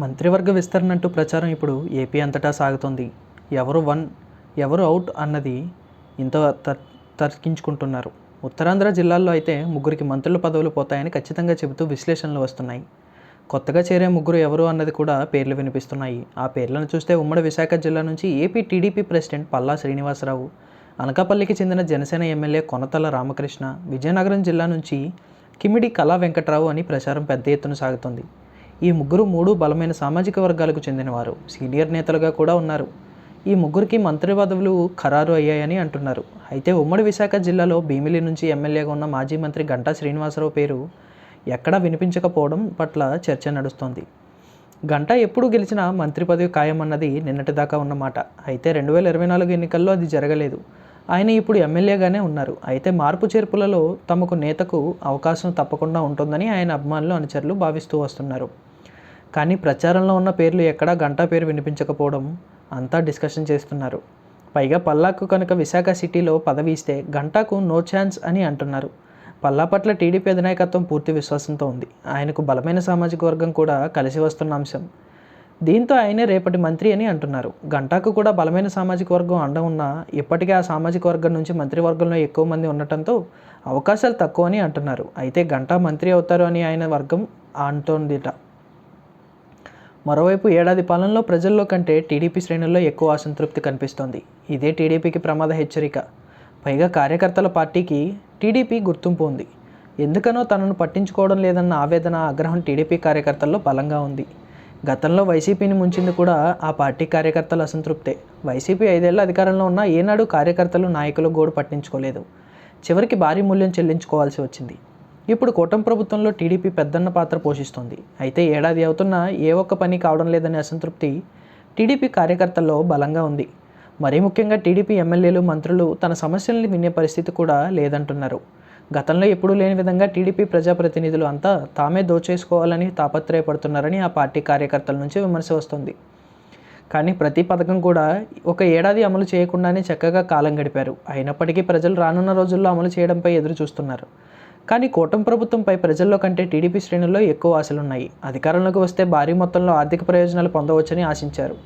మంత్రివర్గ విస్తరణ అంటూ ప్రచారం ఇప్పుడు ఏపీ అంతటా సాగుతోంది. ఎవరు వన్ ఎవరు అవుట్ అన్నది ఇంత తర్కించుకుంటున్నారు. ఉత్తరాంధ్ర జిల్లాల్లో అయితే ముగ్గురికి మంత్రుల పదవులు పోతాయని ఖచ్చితంగా చెబుతూ విశ్లేషణలు వస్తున్నాయి. కొత్తగా చేరే ముగ్గురు ఎవరు అన్నది కూడా పేర్లు వినిపిస్తున్నాయి. ఆ పేర్లను చూస్తే ఉమ్మడి విశాఖ జిల్లా నుంచి AP TDP president Palla Srinivasarao అనకాపల్లికి చెందిన జనసేన ఎమ్మెల్యే కొనతల రామకృష్ణ విజయనగరం జిల్లా నుంచి కిమిడి కళా వెంకట్రావు అని ప్రచారం పెద్ద ఎత్తున సాగుతుంది. ఈ ముగ్గురు మూడు బలమైన సామాజిక వర్గాలకు చెందినవారు. సీనియర్ నేతలుగా కూడా ఉన్నారు. ఈ ముగ్గురికి మంత్రి పదవులు ఖరారు అయ్యాయని అంటున్నారు. అయితే ఉమ్మడి విశాఖ జిల్లాలో భీమిలి నుంచి ఎమ్మెల్యేగా ఉన్న మాజీ మంత్రి గంటా శ్రీనివాసరావు పేరు ఎక్కడా వినిపించకపోవడం పట్ల చర్చ నడుస్తోంది. గంట ఎప్పుడు గెలిచినా మంత్రి పదవి ఖాయమన్నది నిన్నటిదాకా ఉన్నమాట అయితే రెండు వేల ఇరవై నాలుగు ఎన్నికల్లో అది జరగలేదు. ఆయన ఇప్పుడు ఎమ్మెల్యేగానే ఉన్నారు. అయితే మార్పు చేర్పులలో తమకు నేతకు అవకాశం తప్పకుండా ఉంటుందని ఆయన అభిమానులు అనుచరులు భావిస్తూ వస్తున్నారు. కానీ ప్రచారంలో ఉన్న పేర్లు ఎక్కడా గంటా పేరు వినిపించకపోవడం అంతా డిస్కషన్ చేస్తున్నారు. పైగా పల్లాకు కనుక విశాఖ సిటీలో పదవి ఇస్తే గంటాకు నో ఛాన్స్ అని అంటున్నారు. పల్లా పట్ల టీడీపీ అధినాయకత్వం పూర్తి విశ్వాసంతో ఉంది. ఆయనకు బలమైన సామాజిక వర్గం కూడా కలిసి వస్తున్న అంశం. దీంతో ఆయనే రేపటి మంత్రి అని అంటున్నారు. గంటాకు కూడా బలమైన సామాజిక వర్గం అండ ఉన్నా ఇప్పటికే ఆ సామాజిక వర్గం నుంచి మంత్రివర్గంలో ఎక్కువ మంది ఉండటంతో అవకాశాలు తక్కువ అని అంటున్నారు. అయితే గంటా మంత్రి అవుతారు అని ఆయన వర్గం అంటోందిట. మరోవైపు ఏడాది పాలనలో ప్రజల్లో కంటే టీడీపీ శ్రేణుల్లో ఎక్కువ అసంతృప్తి కనిపిస్తోంది. ఇదే టీడీపీకి ప్రమాద హెచ్చరిక. పైగా కార్యకర్తల పార్టీకి టీడీపీ గుర్తింపు ఉంది. ఎందుకనో తనను పట్టించుకోవడం లేదన్న ఆవేదన ఆగ్రహం టీడీపీ కార్యకర్తల్లో బలంగా ఉంది. గతంలో వైసీపీని ముంచింది కూడా ఆ పార్టీ కార్యకర్తల అసంతృప్తే. వైసీపీ ఐదేళ్ళ అధికారంలో ఉన్న ఏనాడు కార్యకర్తలు నాయకులు గోడు పట్టించుకోలేదు. చివరికి భారీ మూల్యం చెల్లించుకోవాల్సి వచ్చింది. ఇప్పుడు కూటమి ప్రభుత్వంలో టీడీపీ పెద్దన్న పాత్ర పోషిస్తోంది. అయితే ఏడాది అవుతున్నా ఏ ఒక్క పని కావడం లేదనే అసంతృప్తి టీడీపీ కార్యకర్తల్లో బలంగా ఉంది. మరీ ముఖ్యంగా టీడీపీ ఎమ్మెల్యేలు మంత్రులు తన సమస్యల్ని వినే పరిస్థితి కూడా లేదంటున్నారు. గతంలో ఎప్పుడూ లేని విధంగా టీడీపీ ప్రజాప్రతినిధులు అంతా తామే దోచేసుకోవాలని తాపత్రయపడుతున్నారని ఆ పార్టీ కార్యకర్తల నుంచి విమర్శ వస్తుంది. కానీ ప్రతి పథకం కూడా ఒక ఏడాది అమలు చేయకుండానే చక్కగా కాలం గడిపారు. అయినప్పటికీ ప్రజలు రానున్న రోజుల్లో అమలు చేయడంపై ఎదురు చూస్తున్నారు కానీ కూటమి ప్రభుత్వంపై ప్రజల్లో కంటే టీడీపీ శ్రేణుల్లో ఎక్కువ ఆశలున్నాయి. అధికారంలోకి వస్తే భారీ మొత్తంలో ఆర్థిక ప్రయోజనాలు పొందవచ్చని ఆశించారు.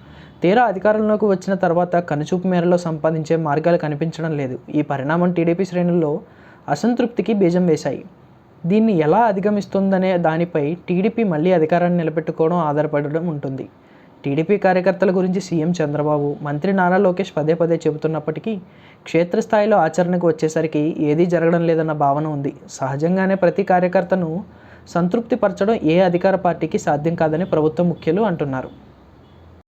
తీరా అధికారంలోకి వచ్చిన తర్వాత కనుచూపు మేరలో సంపాదించే మార్గాలు కనిపించడం లేదు. ఈ పరిణామం టీడీపీ శ్రేణుల్లో అసంతృప్తికి బీజం వేశాయి. దీన్ని ఎలా అధిగమిస్తుందనే దానిపై టీడీపీ మళ్ళీ అధికారాన్ని నిలబెట్టుకోవడం ఆధారపడడం ఉంటుంది. టీడీపీ కార్యకర్తల గురించి సీఎం చంద్రబాబు మంత్రి నారా లోకేష్ పదే పదే చెబుతున్నప్పటికీ క్షేత్రస్థాయిలో ఆచరణకు వచ్చేసరికి ఏదీ జరగడం లేదన్న భావన ఉంది. సహజంగానే ప్రతి కార్యకర్తను సంతృప్తిపరచడం ఏ అధికార పార్టీకి సాధ్యం కాదని ప్రభుత్వ ముఖ్యులు అంటున్నారు.